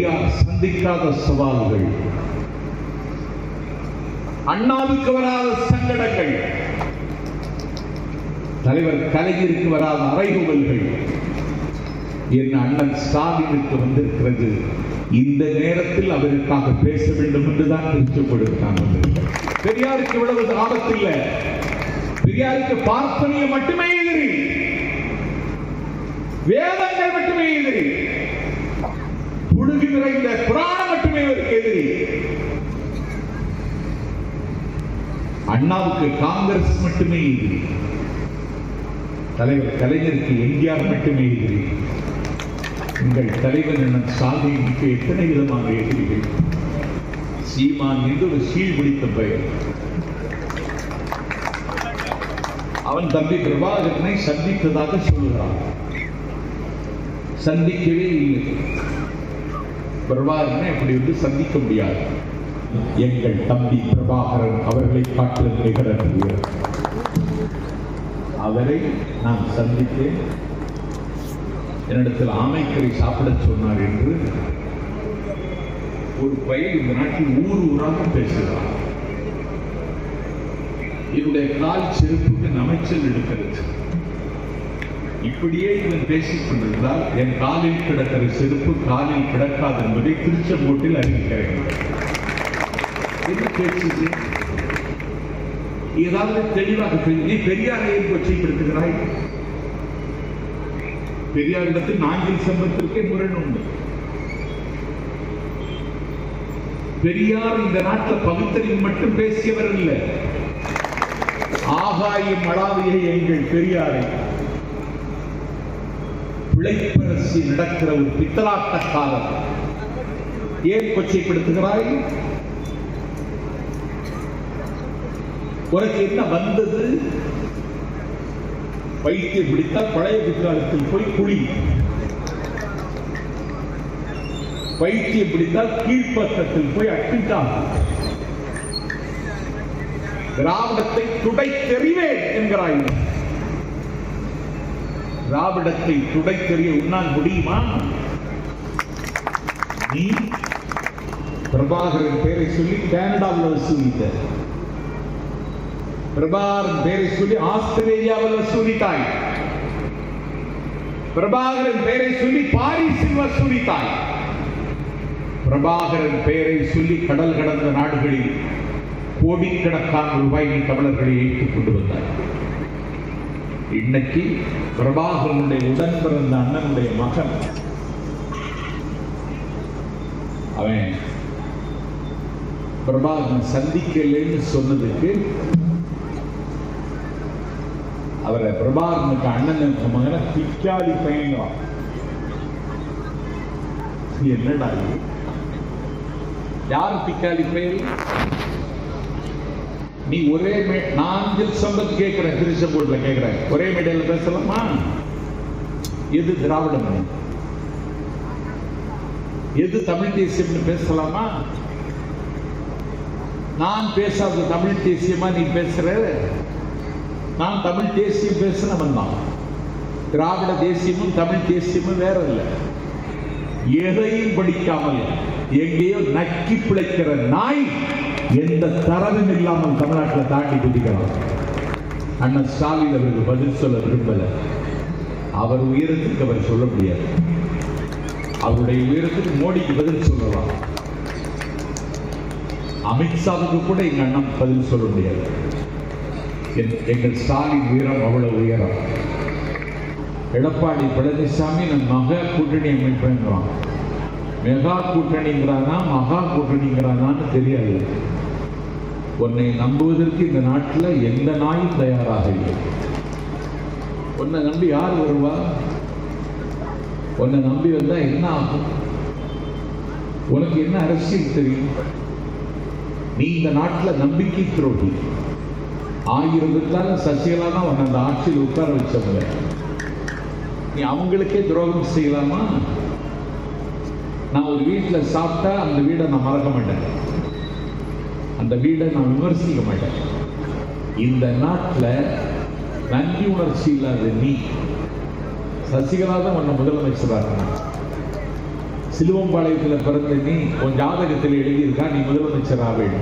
பெரியார் சந்திக்காத சவால்கள். அண்ணாவுக்கு வராத சங்கடங்கள். தலைவர் கலைஞருக்கு வராத அறைகுவல்கள். என் அண்ணன் ஸ்டாலினுக்கு வந்திருக்கிறது. இந்த நேரத்தில் அவருக்காக பேச வேண்டும் என்றுதான் திருச்சப்படுத்தான் பெரியாருக்கு இவ்வளவு ஆபத்து இல்லை. பெரியாருக்கு பார்ப்பனியம் மட்டுமே எதிரி. வேதங்கள் மட்டுமே எதிரி. புழுகின்ற இந்த புராணம் மட்டுமே இவருக்கு எதிரி. அண்ணாவுக்கு காங்கிரஸ் மட்டுமே எதிரி. தலைவர் கலைஞருக்கு எம்ஜிஆர் மட்டுமே எதிரி. உங்கள் தலைவர் என சாதிக்கு எத்தனை விதமான எதிரிகள்? சீமான் என்று ஒரு சீழ் பிடித்த பெயர். அவன் தம்பி பிரபாகரனை சந்தித்ததாக சொல்லுகிறான் சந்திக்கவே இல்லை. பிரபாகரனை அப்படி வந்து சந்திக்க முடியாது. எங்கள் தம்பி பிரபாகரன் அவர்களை காட்டிலும் நிகர உயர் அவரை நான் சந்தித்தேன். என்னிடத்தில் ஆமைக்கரை சாப்பிட சொன்னார் என்று ஒரு பையன் இந்த நாட்டில் ஊர் ஊராக பேசுகிறார் என்னுடைய கால் செருப்புக்கு நமைச்சல் எடுக்கிறது. இப்படியே இவன் பேசிக் கொண்டிருந்தால் என் காலில் கிடக்கிற செருப்பு காலில் கிடக்காது என்பதை திருச்செங்கோட்டில் அறிவிக்கிறேன். என்ன பேச்சு ஏதாவது தெளிவாக நீ பெரியாரை ஏன் கொச்சைப்படுத்துகிறாய்? பெரியாரிடத்தில் நான்கில் சம்பத்திற்கே முரண் உண்டு. பெரியார் இந்த நாட்டில் பகுத்தறிவு மட்டும் பேசியவர் இல்லை ஆகாயம் அளாவிய எங்கள் பெரியாரை பிழைப்பரசி நடக்கிற ஒரு பித்தலாட்ட காலம் ஏன் கொச்சைப்படுத்துகிறாய்? உனக்கு என்ன வந்தது? பைத்தியம் பிடித்தால் பழைய குற்றாலத்தில் போய் குழி. பைத்தியம் பிடித்தால் கீழ்ப்பக்கத்தில் போய் அட்டிட்டான். திராவிடத்தை தெரிவேன் என்கிறாய் திராவிடத்தை துடைத்தெறிய உன்னால் முடியுமா? நீ பிரபாகரன் பெயரை சொல்லி கனடாவில் வசூலித்த பிரபாகரன் பெயரை சொல்லி ஆஸ்திரேலியாவில் வசூலித்தாய் பிரபாகரன் பெயரை சொல்லி பாரிஸில் வசூலித்தாய் பிரபாகரன் பெயரை சொல்லி கடல் கடந்த நாடுகளில் கோடிக்கணக்கான ரூபாய் தமிழர்களை ஏற்றுக் கொண்டு வந்தார் இன்னைக்கு பிரபாகரனுடைய உடன் பிறந்த அண்ணனுடைய மகன். அவன் பிரபாகரன் சந்திக்கலைன்னு சொன்னதுக்கு அவரை பிரபாகரனுக்கு அண்ணனுக்கு மகனை பிக்காளி பையங்கிறான் என்னடா யார் பிக்காளி பையன்? நீ ஒரே மே நான்கில் சம்பத் கேட்கிறேன் திருச்செங்கோட்டில் கேட்கிறேன். ஒரே மேடையில் பேசலாமா? எது திராவிட மொழி எது தமிழ் தேசியம்னு பேசலாமா? நான் பேசாத தமிழ் தேசியமா நீ பேசுற? நான் தமிழ் தேசியம் பேசினவன் தான். திராவிட தேசியமும் தமிழ் தேசியமும் வேற இல்லை. எதையும் படிக்காமல் எங்கேயோ நக்கி பிழைக்கிற நாய் எந்த தரவும் இல்லாமல் தமிழ்நாட்டில் தாண்டி குதிக்கிறார் அண்ணன் ஸ்டாலின் அவருக்கு பதில் சொல்ல விரும்பல. அவர் உயரத்துக்கு அவர் சொல்ல முடியாது. அவருடைய உயரத்துக்கு மோடிக்கு பதில் சொல்லலாம் அமித்ஷாவுக்கு கூட எங்க அண்ணன் பதில் சொல்ல முடியாது. என்- எங்கள் ஸ்டாலின் உயரம் அவ்வளவு உயரம். எடப்பாடி பழனிசாமி நம் மக கூட்டணி அமைப்பேன்றான். மெகா கூட்டணிங்கிறானா மகா கூட்டணிங்கிறானான்னு தெரியாது. உன்னை நம்புவதற்கு இந்த நாட்டில் எந்த நாயும் தயாராக இல்லை. உன்னை நம்பி யார் வருவா? உன்னை நம்பி வந்தா என்ன ஆகும்? உனக்கு என்ன அரசியல் தெரியும்? நீ இந்த நாட்டில் நம்பிக்கை துரோகி. ஆயிரம் சசிகலா தான் உன்னை அந்த ஆட்சியில் உட்கார வச்சவங்க. நீ அவங்களுக்கே துரோகம் செய்யலாமா? நான் ஒரு வீட்டில் சாப்பிட்டா அந்த வீடை நான் மறக்க மாட்டேன். அந்த வீடை நான் விமர்சிக்க மாட்டேன். இந்த நாட்டில் நன்றி உணர்ச்சி இல்லாத நீ சசிகலா தான் உன்னை முதலமைச்சராக சிலுவம்பாளையத்தில் பிறந்த நீ உன் ஜாதகத்தில் எழுதியிருக்கா நீ முதலமைச்சர் ஆவேன்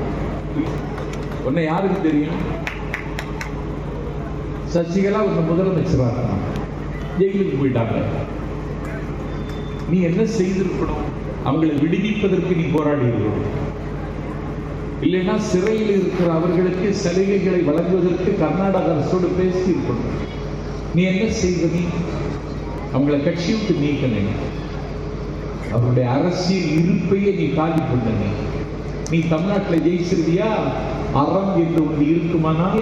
உன்னை யாருக்கு தெரியும்? சசிகலா உன்னை முதலமைச்சராக இருந்தாங்க ஜெயிலுக்கு போயிட்டாங்க. நீ என்ன செய்திருக்கணும்? அவங்களை விடுவிப்பதற்கு நீ போராடி இருக்கணும் இல்லைன்னா சிறையில் இருக்கிற அவர்களுக்கு சலுகைகளை வழங்குவதற்கு கர்நாடக அரசோடு பேசி இருக்கணும். நீ என்ன செய்த நீ? அவங்களை கட்சி விட்டு நீக்கணும் அவருடைய அரசியல் இருப்பையே நீ காலி பண்ண நீ தமிழ்நாட்டில் ஜெயிச்சிருவியா அறம் என்று ஒன்று இருக்குமானால்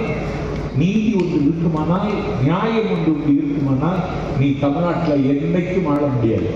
நீதி ஒன்று இருக்குமானால் நியாயம் ஒன்று ஒன்று இருக்குமானால் நீ தமிழ்நாட்டில் என்னைக்கும் ஆள முடியாது.